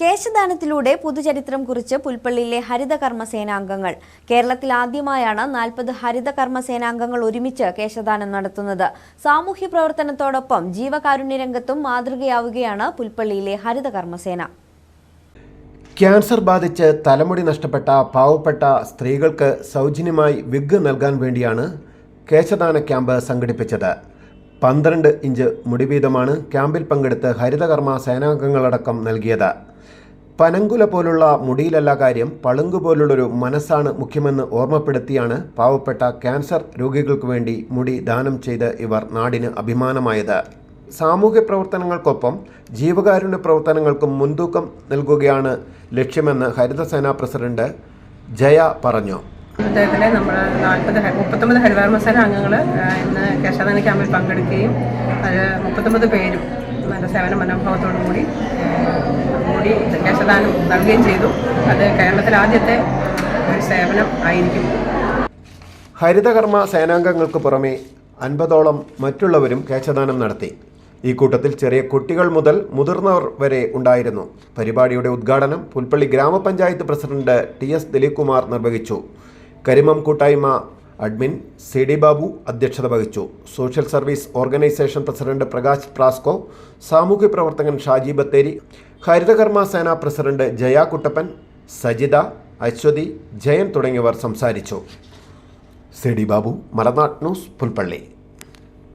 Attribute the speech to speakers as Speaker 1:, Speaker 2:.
Speaker 1: കേശദാനത്തിലൂടെ പുതുചരിത്രം കുറിച്ച് പുൽപ്പള്ളിയിലെ ഹരിത കർമ്മസേനാംഗങ്ങൾ കേരളത്തിൽ ആദ്യമായാണ് നാൽപ്പത് ഹരിത കർമ്മസേനാംഗങ്ങൾ ഒരുമിച്ച് കേശദാനം നടത്തുന്നത്. സാമൂഹ്യ പ്രവർത്തനത്തോടൊപ്പം ജീവകാരുണ്യ രംഗത്തും മാതൃകയാവുകയാണ് പുൽപ്പള്ളിയിലെ ഹരിത കർമ്മസേന
Speaker 2: ക്യാൻസർ ബാധിച്ച് തലമുടി നഷ്ടപ്പെട്ട പാവപ്പെട്ട സ്ത്രീകൾക്ക് സൗജന്യമായി വിഗ് നൽകാൻ വേണ്ടിയാണ് കേശദാന ക്യാമ്പ് സംഘടിപ്പിച്ചത്. പന്ത്രണ്ട് ഇഞ്ച് മുടിവീതമാണ് ക്യാമ്പിൽ പങ്കെടുത്ത് ഹരിതകർമ്മ സേനാംഗങ്ങളടക്കം നൽകിയത്. പനങ്കുല പോലുള്ള മുടിയിലല്ല കാര്യം പളുങ്കു പോലുള്ളൊരു മനസ്സാണ് മുഖ്യമെന്ന് ഓർമ്മപ്പെടുത്തിയാണ് പാവപ്പെട്ട ക്യാൻസർ രോഗികൾക്ക് വേണ്ടി മുടി ദാനം ചെയ്ത് ഇവർ നാടിന് അഭിമാനമായത്. സാമൂഹ്യ പ്രവർത്തനങ്ങൾക്കൊപ്പം ജീവകാരുണ്യ പ്രവർത്തനങ്ങൾക്കും മുൻതൂക്കം നൽകുകയാണ് ലക്ഷ്യമെന്ന് ഹരിതസേന പ്രസിഡന്റ് ജയ പറഞ്ഞു.
Speaker 3: അദ്ദേഹത്തിലെ നമ്മൾ നാൽപ്പത് മുപ്പത്തൊമ്പത് ഹരിതകർമ്മസേന അംഗങ്ങൾ ഇന്ന് കേശാദാന ക്യാമ്പിൽ പങ്കെടുക്കുകയും അത് മുപ്പത്തൊമ്പത് പേരും നല്ല സേവന മനോഭാവത്തോടു കൂടി കേശദാനം നൽകുകയും ചെയ്തു. അത് കേരളത്തിൽ ആദ്യത്തെ ഒരു സേവനം ആയിരിക്കും.
Speaker 2: ഹരിതകർമ്മ സേനാംഗങ്ങൾക്ക് പുറമെ അൻപതോളം മറ്റുള്ളവരും കേശദാനം നടത്തി. ഈ കൂട്ടത്തിൽ ചെറിയ കുട്ടികൾ മുതൽ മുതിർന്നവർ വരെ ഉണ്ടായിരുന്നു. പരിപാടിയുടെ ഉദ്ഘാടനം പുൽപ്പള്ളി ഗ്രാമപഞ്ചായത്ത് president T S Dileep Kumar നിർവഹിച്ചു. കരിമം കൂട്ടായ്മ അഡ്മിൻ സി ഡി ബാബു അധ്യക്ഷത വഹിച്ചു. Social service organisation president Prakash Prasco സാമൂഹ്യ പ്രവർത്തകൻ ഷാജി ബത്തേരി ഹരിതകർമ്മ സേന പ്രസിഡന്റ് ജയ കുട്ടപ്പൻ സജിത അശ്വതി ജയൻ തുടങ്ങിയവർ സംസാരിച്ചു. C D Babu Malanad news Pulpally.